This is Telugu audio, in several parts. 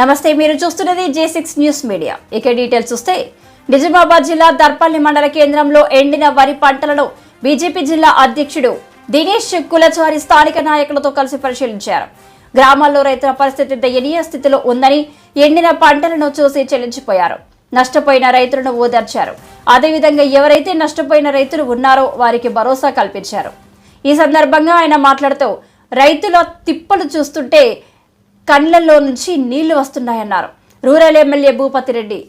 నమస్తే మీరు చూస్తున్నది జే సిక్స్ న్యూస్ మీడియా ఇక డీటెయిల్స్ చూస్తే నిజామాబాద్ జిల్లా దర్పల్లి మండల కేంద్రంలో ఎండిన వరి పంటలను బీజేపీ జిల్లా అధ్యక్షుడు దినేష్ కులచారి స్థానిక నాయకులతో కలిసి పరిశీలించారు. గ్రామాల్లో రైతుల పరిస్థితి దయనీయ స్థితిలో ఉందని ఎండిన పంటలను చూసి చెల్లించిపోయారు. నష్టపోయిన రైతులను ఓదార్చారు. అదేవిధంగా ఎవరైతే నష్టపోయిన రైతులు ఉన్నారో వారికి భరోసా కల్పించారు. ఈ సందర్భంగా ఆయన మాట్లాడుతూ రైతుల తిప్పలు చూస్తుంటే కండ్లలో నుంచి నీళ్ళు వస్తున్నాయన్నారు. Rural MLA Bhupathi Reddy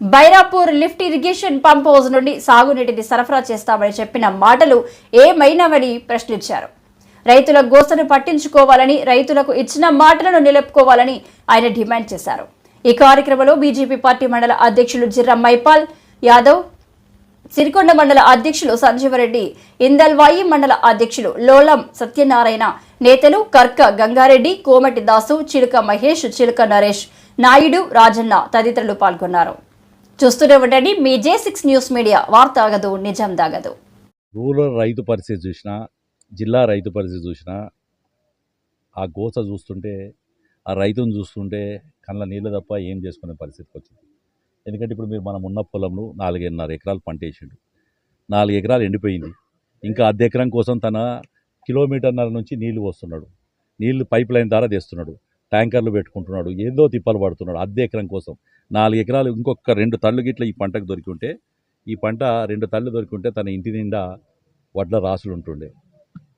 Bairapur lift irrigation pump house నుండి సాగునీటిని సరఫరా చేస్తామని చెప్పిన మాటలు ఏమైనావని ప్రశ్నించారు. రైతుల గోసను పట్టించుకోవాలని రైతులకు ఇచ్చిన మాటలను నిలుపుకోవాలని ఆయన డిమాండ్ చేశారు. ఈ కార్యక్రమంలో బీజేపీ పార్టీ మండల అధ్యక్షులు జిర్రా మైపాల్ యాదవ్ సిరికొండ మండల అధ్యక్షులు సంజీవరెడ్డి ఇందల్వాయి మండల అధ్యక్షులు లోలం సత్యనారాయణ నేతలు కర్క గంగారెడ్డి కోమటి దాసు చిలుక మహేష్ చిలుక నరేష్ నాయుడు రాజన్న తదితరులు పాల్గొన్నారు. చూస్తూనే ఉండండి మీ జే సిక్స్ న్యూస్ మీడియా వార్త ఆగదు నిజం దాగదు. రూరల్ రైతు పరిస్థితి చూసినా జిల్లా రైతు పరిస్థితి చూసినా ఆ గోస చూస్తుంటే ఆ రైతును చూస్తుంటే కళ్ళ నీళ్ళు తప్ప ఏం చేసుకునే పరిస్థితికి వచ్చింది. ఎందుకంటే ఇప్పుడు మీరు మనం ఉన్న పొలంలో నాలుగున్నర ఎకరాలు పంట వేసిండు. నాలుగు ఎకరాలు ఎండిపోయింది. ఇంకా అర్ధ ఎకరం కోసం తన కిలోమీటర్న్నర నుంచి నీళ్ళు వస్తున్నాడు నీళ్ళు పైప్ లైన్ ద్వారా తెస్తున్నాడు. ట్యాంకర్లు పెట్టుకుంటున్నాడు. ఏదో తిప్పలు పడుతున్నాడు అర్ధ ఎకరం కోసం. నాలుగు ఎకరాలు ఇంకొక రెండు తళ్ళు గిట్ల ఈ పంటకు దొరికి ఉంటే ఈ పంట రెండు తళ్ళు దొరికి ఉంటే తన ఇంటి నిండా వడ్ల రాసులు ఉంటుండే.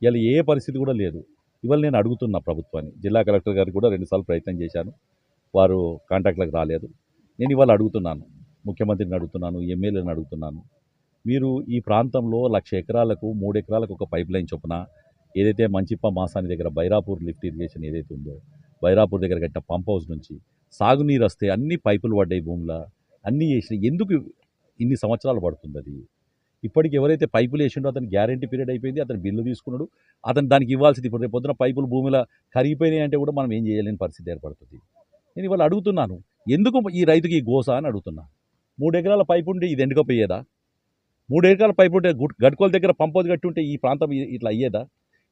ఇలా ఏ పరిస్థితి కూడా లేదు. ఇవాళ నేను అడుగుతున్నా ప్రభుత్వాన్ని. జిల్లా కలెక్టర్ గారికి కూడా రెండుసార్లు ప్రయత్నం చేశాను. వారు కాంటాక్ట్లకు రాలేదు. నేను ఇవాళ అడుగుతున్నాను. ముఖ్యమంత్రిని అడుగుతున్నాను ఎమ్మెల్యేని అడుగుతున్నాను. మీరు ఈ ప్రాంతంలో లక్ష ఎకరాలకు మూడు ఎకరాలకు ఒక పైప్ లైన్ చొప్పున ఏదైతే మంచిప్ప మాసాని దగ్గర బైరాపూర్ లిఫ్ట్ ఇరిగేషన్ ఏదైతే ఉందో బైరాపూర్ దగ్గర కట్టిన పంప్ హౌస్ నుంచి సాగునీరు వస్తే అన్ని పైపులు పడ్డాయి భూమిలో. అన్నీ వేసిన ఎందుకు ఇన్ని సంవత్సరాలు పడుతుంది అది? ఇప్పటికి ఎవరైతే పైపులు వేసిండో అతని గ్యారంటీ పీరియడ్ అయిపోయింది అతను బిల్లు తీసుకున్నాడు. అతను దానికి ఇవ్వాల్సింది ఇప్పుడు రేపు పొద్దున పైపులు భూమిలో కరిగిపోయినాయి అంటే కూడా మనం ఏం చేయలేని పరిస్థితి ఏర్పడుతుంది. నేను ఇవాళ అడుగుతున్నాను. ఎందుకు ఈ రైతుకి ఈ గోస అని అడుగుతున్నా? మూడు ఎకరాల పైపు ఉంటే ఇది ఎండుకపోయేదా మూడు ఎకరాల పైపు ఉంటే గడ్కోల దగ్గర పంపోది కట్టి ఉంటే ఈ ప్రాంతం ఇట్లా అయ్యేదా?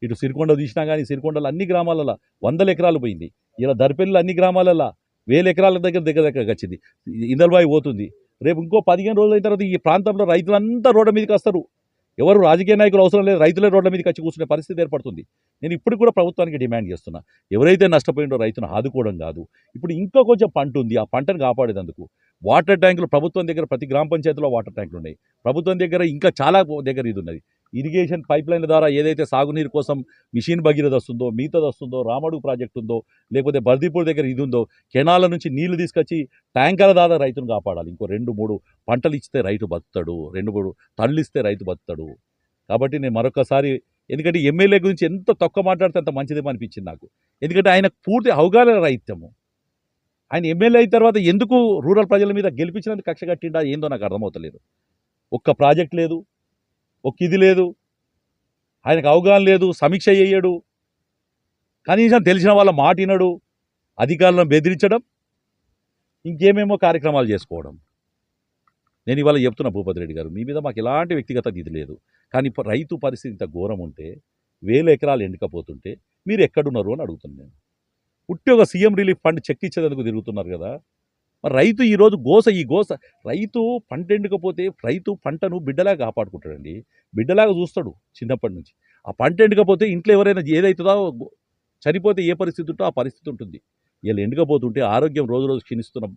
ఇటు సిరికొండ తీసినా కానీ సిరికొండలో అన్ని గ్రామాలలో వందల ఎకరాలు పోయింది. ఇలా దర్పల్లిలో అన్ని గ్రామాలలో వేల ఎకరాల దగ్గర దగ్గర దగ్గర వచ్చింది ఇందల్బాయి పోతుంది. రేపు ఇంకో పదిహేను రోజులు అయిన తర్వాత ఈ ప్రాంతంలో రైతులంతా రోడ్ల మీదకి వస్తారు. ఎవరు రాజకీయ నాయకులు అవసరం లేదు రైతులే రోడ్ల మీదకి వచ్చి కూర్చునే పరిస్థితి ఏర్పడుతుంది. నేను ఇప్పుడు కూడా ప్రభుత్వానికి డిమాండ్ చేస్తున్నా. ఎవరైతే నష్టపోయిండో రైతును ఆదుకోవడం కాదు. ఇప్పుడు ఇంకా కొంచెం పంట ఉంది ఆ పంటను కాపాడేందుకు వాటర్ ట్యాంకులు ప్రభుత్వం దగ్గర ప్రతి గ్రామ పంచాయతీలో వాటర్ ట్యాంకులు ఉన్నాయి. ప్రభుత్వం దగ్గర ఇంకా చాలా దగ్గర ఇది ఉన్నది. ఇరిగేషన్ పైప్లైన్ల ద్వారా ఏదైతే సాగునీరు కోసం మిషన్ భగీరథ వస్తుందో మిగతాది వస్తుందో రామడుగు ప్రాజెక్ట్ ఉందో లేకపోతే బర్దీపూర్ దగ్గర ఇది ఉందో కెనాల నుంచి నీళ్ళు తీసుకొచ్చి ట్యాంకర్ల దాదా రైతును కాపాడాలి. ఇంకో రెండు మూడు పంటలు ఇస్తే రైతు బతుకుతాడు. రెండు మూడు తళ్ళు ఇస్తే రైతు బతుకుతాడు. కాబట్టి నేను మరొకసారి ఎందుకంటే ఎమ్మెల్యే గురించి ఎంత తక్కువ మాట్లాడితే అంత మంచిదేమో అనిపించింది నాకు. ఎందుకంటే ఆయన పూర్తి అవగాహన రైత్యము ఆయన ఎమ్మెల్యే అయిన తర్వాత ఎందుకు రూరల్ ప్రజల మీద గెలిపించినందుకు కక్ష కట్టిండా ఏందో నాకు అర్థమవుతలేదు. ఒక్క ప్రాజెక్ట్ లేదు. ఒక ఇది లేదు. ఆయనకు అవగాహన లేదు సమీక్ష చేయడు కనీసం తెలిసిన వాళ్ళ మాట వినడు అధికారులను బెదిరించడం ఇంకేమేమో కార్యక్రమాలు చేసుకోవడం. నేను ఇవాళ చెప్తున్నా భూపతి రెడ్డి గారు మీ మీద మాకు ఎలాంటి వ్యక్తిగత ఇది లేదు. కానీ ఇప్పుడు రైతు పరిస్థితి ఇంత ఘోరం ఉంటే వేల ఎకరాలు ఎండకపోతుంటే మీరు ఎక్కడున్నారు అని అడుగుతున్నాను నేను. ఉట్టి ఒక సీఎం రిలీఫ్ ఫండ్ చెక్ ఇచ్చేందుకు తిరుగుతున్నారు కదా మరి రైతు ఈరోజు గోస ఈ గోస రైతు పంట ఎండకపోతే రైతు పంటను బిడ్డలాగా కాపాడుకుంటాడండి. బిడ్డలాగా చూస్తాడు చిన్నప్పటి నుంచి. ఆ పంట ఎండకపోతే ఇంట్లో ఎవరైనా ఏదైతుందో చనిపోతే ఏ పరిస్థితి ఉంటో ఆ పరిస్థితి ఉంటుంది. వీళ్ళు ఎండకపోతుంటే ఆరోగ్యం రోజు రోజు క్షీణిస్తున్న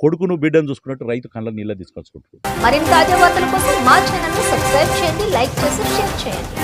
కొడుకును బిడ్డను చూసుకున్నట్టు రైతు కళ్ళ నీళ్ళ తీసుకొచ్చుకుంటారు మరిన్ని తాజా వార్తల కోసం మా ఛానల్ సబ్స్క్రైబ్ చేయండి లైక్ చేసి షేర్ చేయండి.